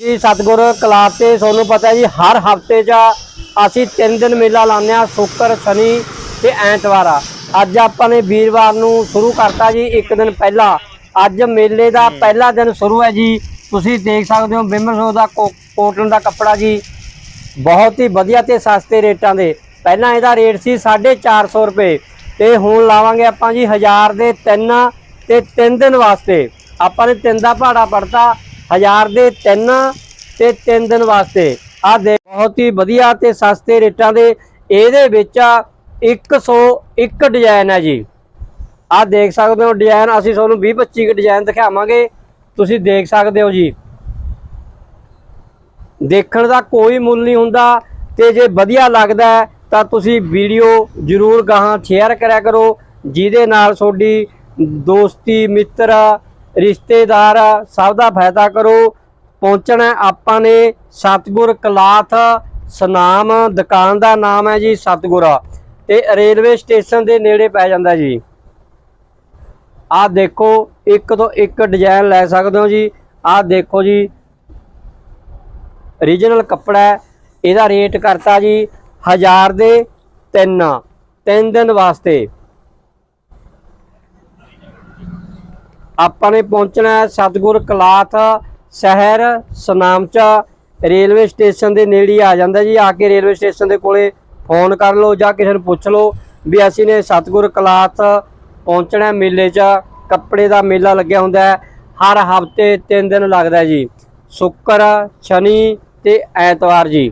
ਜੀ ਸਤਗੁਰ ਕਲਾਬ ਤੇ ਤੁਹਾਨੂੰ ਪਤਾ ਜੀ ਹਰ ਹਫ਼ਤੇ 'ਚ ਅਸੀਂ ਤਿੰਨ ਦਿਨ ਮੇਲਾ ਲਾਉਂਦੇ ਆ ਸ਼ੁੱਕਰ ਸ਼ਨੀ ਤੇ ਐਤਵਾਰ। ਆ ਅੱਜ ਆਪਾਂ ਨੇ ਵੀਰਵਾਰ ਨੂੰ ਸ਼ੁਰੂ ਕਰਤਾ ਜੀ ਇੱਕ ਦਿਨ ਪਹਿਲਾਂ। ਅੱਜ ਮੇਲੇ ਦਾ ਪਹਿਲਾ ਦਿਨ ਸ਼ੁਰੂ ਹੈ ਜੀ। ਤੁਸੀਂ ਦੇਖ ਸਕਦੇ ਹੋ ਬਿਮਰਸੋ ਦਾ ਕੋ- ਕੋਟਨ ਦਾ ਕੱਪੜਾ ਜੀ। ਬਹੁਤ ਹੀ ਵਧੀਆ ਤੇ ਸਸਤੇ ਰੇਟਾਂ ਦੇ। ਪਹਿਲਾਂ ਇਹਦਾ ਰੇਟ ਸੀ 450 ਰੁਪਏ। ਤੇ ਹੁਣ ਲਾਵਾਂਗੇ ਆਪਾਂ ਜੀ 1000 ਦੇ ਤਿੰਨ ਤੇ ਤਿੰਨ ਦਿਨ ਵਾਸਤੇ। ਆਪਾਂ ਨੇ ਤਿੰਨ ਦਾ ਭਾੜਾ ਪੜਤਾ 1000 ਦੇ ਤਿੰਨ ਤੇ ਤਿੰਨ ਦਿਨ ਵਾਸਤੇ। ਆ ਦੇ ਬਹੁਤ ਹੀ ਵਧੀਆ ਤੇ ਸਸਤੇ ਰੇਟਾਂ ਦੇ ਇਹਦੇ ਵਿੱਚ 101 ਡਿਜ਼ਾਈਨ ਹੈ ਜੀ। ਆ ਦੇਖ ਸਕਦੇ ਹੋ ਡਿਜ਼ਾਈਨ ਅਸੀਂ ਤੁਹਾਨੂੰ 20 25 ਕੁ ਡਿਜ਼ਾਈਨ ਦਿਖਾਵਾਂਗੇ। ਤੁਸੀਂ ਦੇਖ ਸਕਦੇ ਹੋ ਜੀ। ਦੇਖਣ ਦਾ ਕੋਈ ਮੁੱਲ ਨਹੀਂ ਹੁੰਦਾ ਤੇ ਜੇ ਵਧੀਆ ਲੱਗਦਾ ਤਾਂ ਤੁਸੀਂ ਵੀਡੀਓ ਜਰੂਰ ਗਾਹਾਂ ਸ਼ੇਅਰ ਕਰਿਆ ਕਰੋ, ਜਿਹਦੇ ਨਾਲ ਤੁਹਾਡੀ ਦੋਸਤੀ, ਮਿੱਤਰ ਰਿਸ਼ਤੇਦਾਰ, ਸਭ ਦਾ ਫਾਇਦਾ ਕਰੋ। ਪਹੁੰਚਣਾ ਆਪਾਂ ਨੇ ਸਤਗੁਰ ਕਲਾਥ ਸਨਾਮ, ਦੁਕਾਨ ਦਾ ਨਾਮ ਹੈ ਜੀ ਸਤਗੁਰ। ਤੇ ਰੇਲਵੇ ਸਟੇਸ਼ਨ ਦੇ ਨੇੜੇ ਪੈ ਜਾਂਦਾ ਜੀ। ਆਹ ਦੇਖੋ, ਇੱਕ ਤੋਂ ਇੱਕ ਡਿਜ਼ਾਈਨ ਲੈ ਸਕਦੇ ਹੋ ਜੀ। ਆਹ ਦੇਖੋ ਜੀ। ਰੀਜਨਲ ਕੱਪੜਾ ਇਹਦਾ ਰੇਟ ਕਰਤਾ ਜੀ 1000 ਦੇ ਤਿੰਨ ਤਿੰਨ ਦਿਨ ਵਾਸਤੇ। ਆਪਾਂ ਨੇ ਪਹੁੰਚਣਾ ਹੈ ਸਤਗੁਰ ਕਲਾਥ ਸ਼ਹਿਰ, ਸਨਾਮਚਾ। ਰੇਲਵੇ ਸਟੇਸ਼ਨ ਦੇ ਨੇੜੇ ਆ ਜਾਂਦਾ ਜੀ। ਆ ਕੇ ਰੇਲਵੇ ਸਟੇਸ਼ਨ ਦੇ ਕੋਲੇ ਫੋਨ ਕਰ ਲਓ ਜਾਂ ਕਿਸੇ ਨੂੰ ਪੁੱਛ ਲਓ ਵੀ ਅਸੀਂ ਨੇ ਸਤਗੁਰ ਕਲਾਥ ਪਹੁੰਚਣਾ ਮੇਲੇ 'ਚ। ਕੱਪੜੇ ਦਾ ਮੇਲਾ ਲੱਗਿਆ ਹੁੰਦਾ ਹੈ। ਹਰ ਹਫ਼ਤੇ ਤਿੰਨ ਦਿਨ ਲੱਗਦਾ ਜੀ। ਸ਼ੁੱਕਰ, ਸ਼ਨੀ ਤੇ ਐਤਵਾਰ ਜੀ।